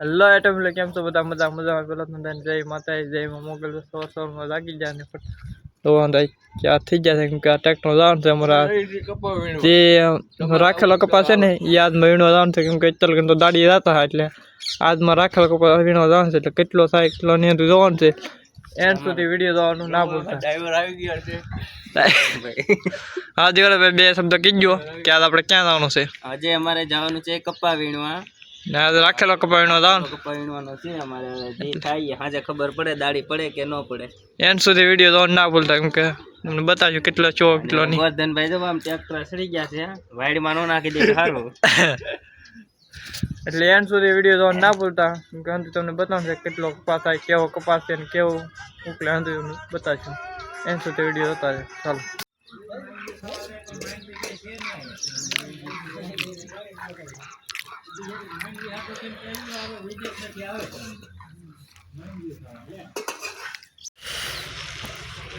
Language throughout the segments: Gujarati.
હલો એટમ એટલે કેમ છો બધા? મજા મજામાં. પેલા તો જય માતા જય માં મોગલ. સો સોરમાં લાગી જાય ને તો વાંધો ક્યાં થઈ જાય કેમ કે આ ટ્રેક્ટર જવાનું છે અમારા જે રાખેલો કપાસ છે ને એ આજમાં મહિનો જવાનું છે. કેમ કે અત્યારે તો દાડી જતા હતા એટલે આજમાં રાખેલો કપાસ વીણવા જવાનું છે. એટલે કેટલો થાય કેટલો નહીં હતું જોવાનું છે. એન્ડ સુધી વીડિયો જોવાનું ના ભૂલતા. ડ્રાઈવર આવી ગયા છે. હા દિવસ બે શબ્દ કીજો કે આજ આપણે ક્યાં જવાનું છે? આજે અમારે જવાનું છે કપ્પા વીણવા. ને રાખેલો જવાનું કપ્પા વીણવાનો છે અમારે જે થાય સાંજે ખબર પડે દાડી પડે કે ન પડે. એન સુધી વીડિયો તો ના ભૂલતા કેમ કે તમને કેટલો ચો કેટલો નહીં. ગોરધનભાઈ જો આમ ટ્રેક્ટર સડી ગયા છે વાડીમાં નો નાખી દે સારું એટલે એન સુધી વીડિયો જોવાનું ના ભૂલતા કેમ કે અંતે તમને બતાવું છે કેટલો કપાસ થાય કેવો કપાસ છે ને કેવો ઉકલે અંતે તમને બતાવશું. એન્ડ સુધી વીડિયો જોતા છે ચાલો.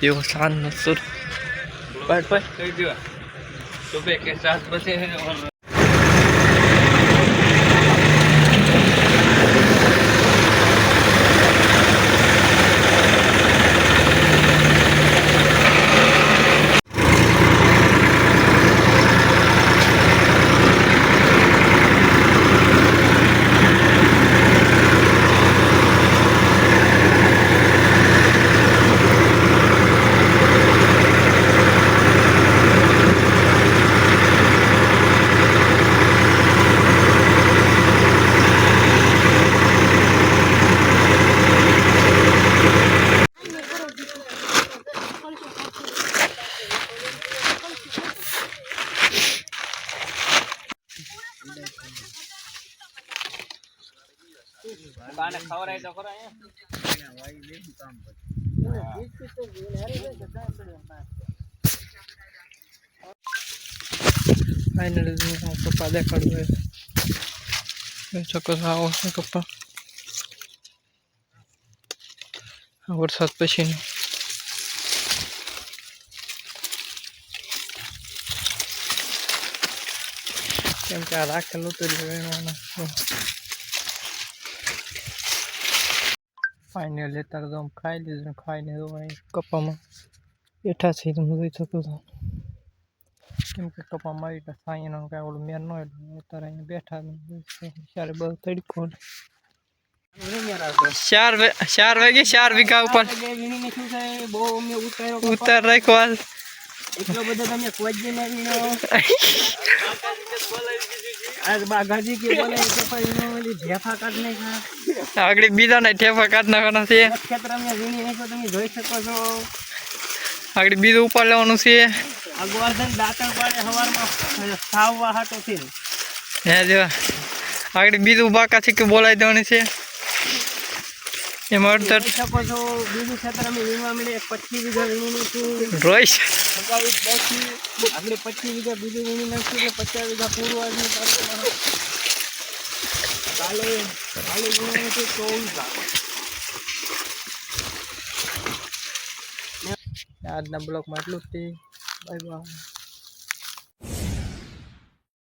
એવો શાંત સુર બસ બસ. કહી દો સુબહ કે સાત બજે બાને ખવરાય તો ખરા કપા દેખાડું છે ચોક્કસ આવો છે કપા વરસાદ પછીનો કેમ કે આ રાખેલું એટલે વેણવાના ફાઇનલી અત્યારે તો ખાઈ લીધું ખાઈને તો કપામાં બેઠા છે તમે જોઈ શકો છો કેમ કે કપા મારી તો સાંયનો કાંઈ ઓલું મેર ન એટલે અત્યારે અહીંયા બેઠા ત્યારે બહુ તડકો ચાર ચાર વાગે ચાર વીઘા ઉપર ઉતાર રાખ્યો એટલો બધો તમે કોઈ ના વીણો આજ બાગાજી કે બોલે કપ્પા વીણો ઓલી ઢેફા આગળ બીજા ને નાખવાના છે. ખેતર અમે વીણી નાખ્યો તમે જોઈ શકો છો. આગળ બીજું ઉપર લેવાનું છે. આ દાતણ પાડે સવારમાં સાવવા હાટો છે. હે આગળ બીજું બાકાથી કે બોલાવી દેવાની છે. એમાં શકો બીજું ખેતર અમે વીણવા મળે પચીસ વીઘા વીણી નાખ્યું રોઈશ સગાવી આપણે પચીસ વીઘા બીજું વીણી નાખ્યું એટલે પચાસ વીઘા પૂરું આજનું કાલે કાલે વીણવાનું છે ચોવીસ આજના બ્લોકમાં એટલું જ બાય બાય.